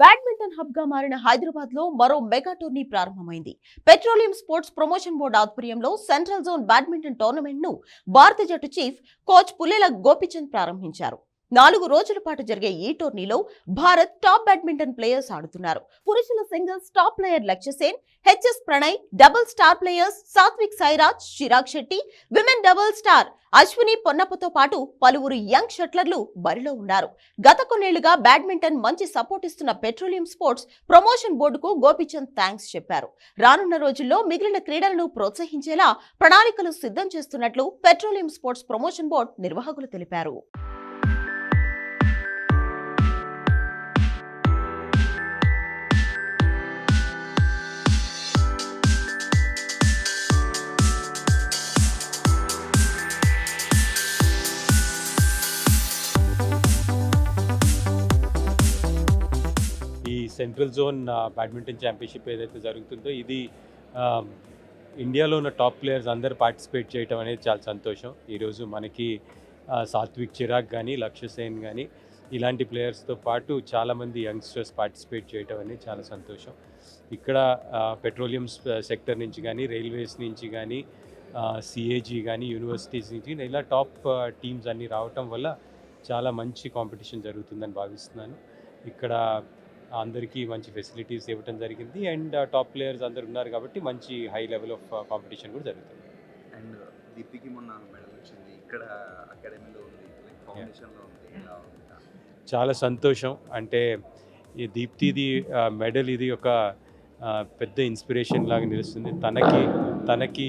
Badminton హబ్గా మారిన హైదరాబాద్లో మరో మెగా టోర్నీ ప్రారంభమైంది. పెట్రోలియం స్పోర్ట్స్ ప్రమోషన్ బోర్డు ఆధ్వర్యంలో సెంట్రల్ జోన్ బ్యాడ్మింటన్ టోర్నమెంట్ను భారత జట్టు చీఫ్ కోచ్ పుల్లెల గోపిచంద్ ప్రారంభించారు. నాలుగు రోజుల పాటు జరిగే ఈ టోర్నీలో భారత్ టాప్ బ్యాడ్మింటన్ ప్లేయర్స్ ఆడుతున్నారు. పురుషుల singles top player Lakshya Sen HS Prannoy double star players Satwik Sairaj Chirag Shetty women double star Ashwini పొన్నప్పతో పాటు పలువురు యంగ్ షట్లర్లు బరిలో ఉన్నారు. గత కొన్నేళ్ళుగా బ్యాడ్మింటన్ మంచి సపోర్ట్ ఇస్తున్న పెట్రోలియం స్పోర్ట్స్ ప్రమోషన్ బోర్డుకు గోపిచంద్ థ్యాంక్స్ చెప్పారు. రానున్న రోజుల్లో మిగిలిన క్రీడలను ప్రోత్సహించేలా ప్రణాళికలు సిద్ధం చేస్తున్నట్లు పెట్రోలియం స్పోర్ట్స్ ప్రమోషన్ బోర్డు నిర్వాహకులు తెలిపారు. సెంట్రల్ జోన్ బ్యాడ్మింటన్ ఛాంపియన్షిప్ ఏదైతే జరుగుతుందో ఇది ఇండియాలో ఉన్న టాప్ ప్లేయర్స్ అందరు పార్టిసిపేట్ చేయటం అనేది చాలా సంతోషం. ఈరోజు మనకి సాత్విక్ చిరాగ్ కానీ లక్ష్య సేన్ కానీ ఇలాంటి ప్లేయర్స్తో పాటు చాలామంది యంగ్స్టర్స్ పార్టిసిపేట్ చేయటం అనేది చాలా సంతోషం. ఇక్కడ పెట్రోలియం సెక్టర్ నుంచి కానీ రైల్వేస్ నుంచి కానీ సిఏజీ కానీ యూనివర్సిటీస్ నుంచి ఇలా టాప్ టీమ్స్ అన్నీ రావటం వల్ల చాలా మంచి కాంపిటీషన్ జరుగుతుందని భావిస్తున్నాను. ఇక్కడ అందరికీ మంచి ఫెసిలిటీస్ ఇవ్వడం జరిగింది. అండ్ టాప్ ప్లేయర్స్ అందరు ఉన్నారు కాబట్టి మంచి హై లెవెల్ ఆఫ్ కాంపిటీషన్ కూడా జరుగుతుంది. అండ్ దీప్తికి మొన్న మెడల్ వచ్చింది. ఇక్కడ అకాడమీలో ఉంది. ఫౌండేషన్లో ఉంది. చాలా సంతోషం. అంటే ఈ దీప్తిది మెడల్ ఇది ఒక పెద్ద ఇన్స్పిరేషన్ లాగా నిలుస్తుంది. తనకి తనకి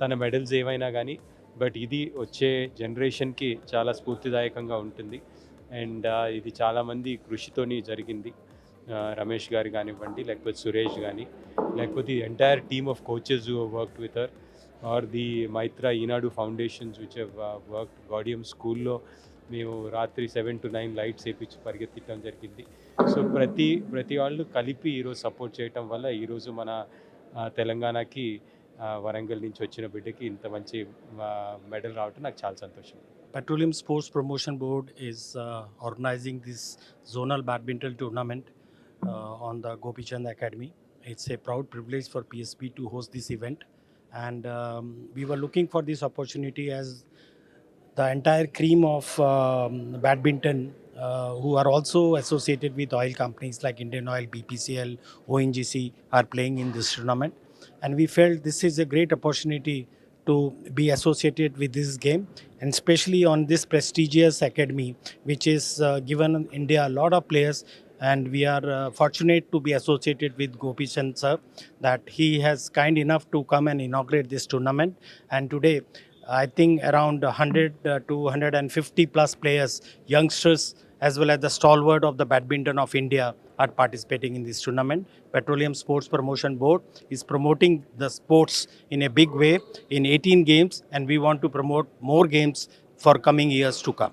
తన మెడల్స్ ఏమైనా కానీ బట్ ఇది వచ్చే జనరేషన్కి చాలా స్ఫూర్తిదాయకంగా ఉంటుంది. అండ్ ఇది చాలామంది కృషితోని జరిగింది. రమేష్ గారు కానివ్వండి లేకపోతే సురేష్ కానీ లేకపోతే the entire team of coaches work with her are the Maitra Eenadu foundations which work Gaudium స్కూల్లో మేము రాత్రి సెవెన్ టు నైన్ లైట్స్ వేపించి పరిగెత్తించడం జరిగింది. సో ప్రతి ప్రతి వాళ్ళు కలిపి ఈరోజు సపోర్ట్ చేయటం వల్ల ఈరోజు మన తెలంగాణకి వరంగల్ నుంచి వచ్చిన బిడ్డకి ఇంత మంచి మెడల్ రావటం నాకు చాలా సంతోషం. Petroleum sports promotion board is organizing this zonal badminton tournament on the Gopichand Academy. It's a proud privilege for PSB to host this event, and um, we were looking for this opportunity as the entire cream of um, badminton. Uh, who are also associated with oil companies like Indian Oil, BPCL, ONGC are playing in this tournament, and we felt this is a great opportunity to be associated with this game and especially on this prestigious academy which is uh, given india a lot of players and we are uh, fortunate to be associated with gopi chand sir that he has kind enough to come and inaugurate this tournament. And today i think around 100 uh, to 150 plus players youngsters as well as the stalwart of the badminton of india are participating in this tournament. Petroleum sports promotion board is promoting the sports in a big way in 18 games and we want to promote more games for coming years to come